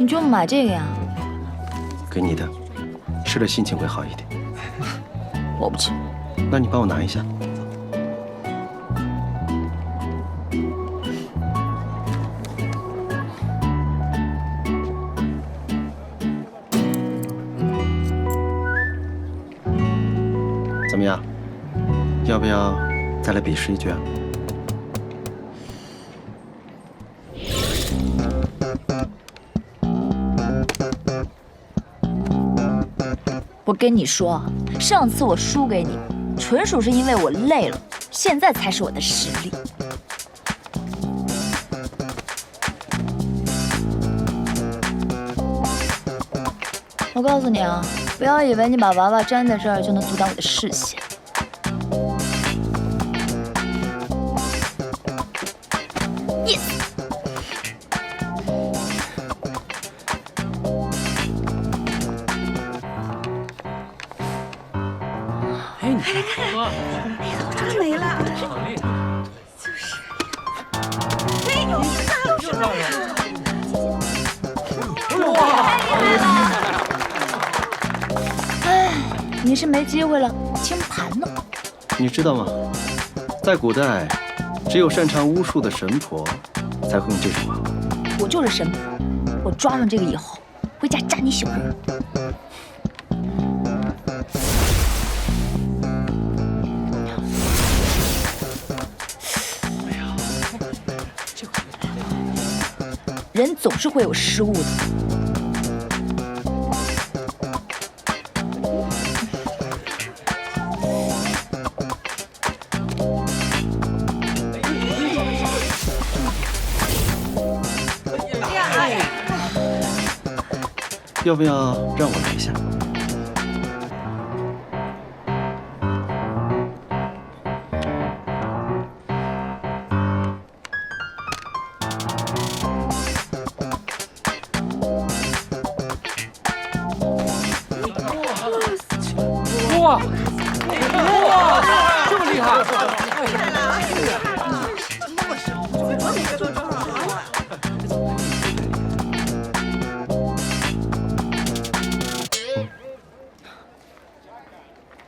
你就买这个呀？给你的，吃了心情会好一点。我不吃。那你帮我拿一下。怎么样？要不要再来比试一局啊？我跟你说，上次我输给你，纯属是因为我累了，现在才是我的实力。我告诉你啊，不要以为你把娃娃粘在这儿就能阻挡我的视线。哎，你看看，真没了，就是，哎，又上又上哇，太厉害了！哎，你是没机会了，清盘呢。你知道吗？在古代，只有擅长巫术的神婆才会用这种。我就是神婆，我抓上这个以后，回家扎你小人。人总是会有失误的。要不要让我来一下？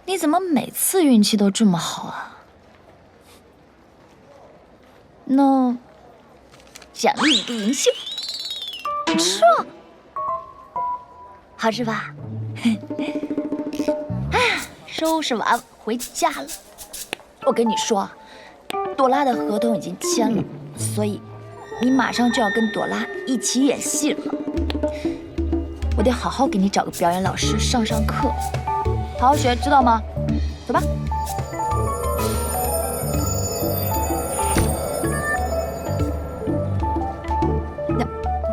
你怎么每次运气都这么好啊？那奖励你个银杏，吃，好吃吧？收拾完回家了。我跟你说，朵拉的合同已经签了，所以你马上就要跟朵拉一起演戏了。我得好好给你找个表演老师上上课，好好学，知道吗？走吧。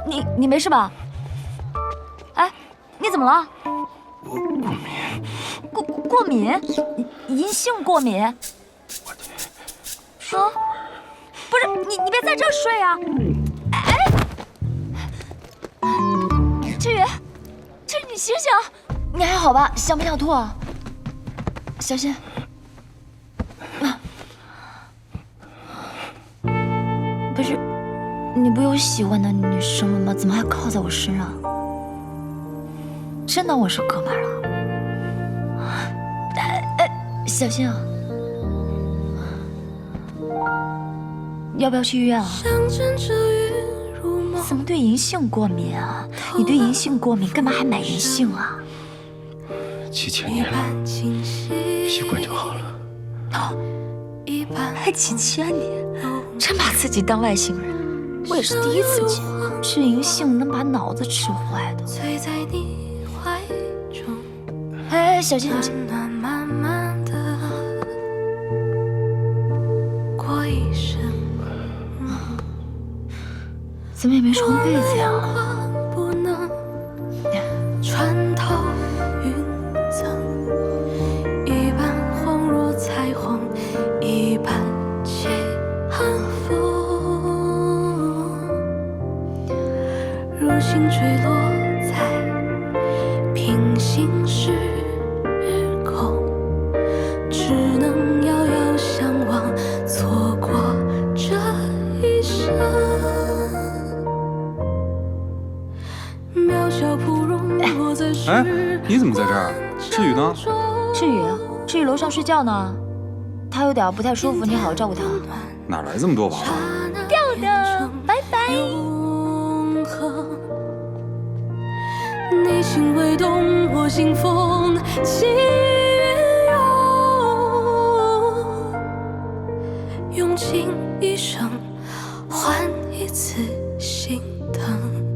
你你没事吧？哎，你怎么了？过敏，银杏过敏。啊，不是你，你别在这睡啊！哎，志远，志远，你醒醒，你还好吧？想不想吐啊？小心。不是，你不有喜欢的女生了吗？怎么还靠在我身上？真当我是哥们了？哎哎小心啊！要不要去医院啊？怎么对银杏过敏啊？你对银杏过敏，干嘛还买银杏啊？几千年了，习惯就好了。哦，还几千年，真把自己当外星人。我也是第一次见，吃银杏能把脑子吃坏的。哎，小心小心！怎么也没床被子呀穿透云层一半恍若彩虹一半风如星坠落在平行时你怎么在这儿？志宇呢？志宇，志宇楼上睡觉呢，他有点不太舒服，你好好照顾他。哪来这么多娃娃？掉的，拜拜。永恒。你心未动，我心风起云涌，用尽一生换一次心疼。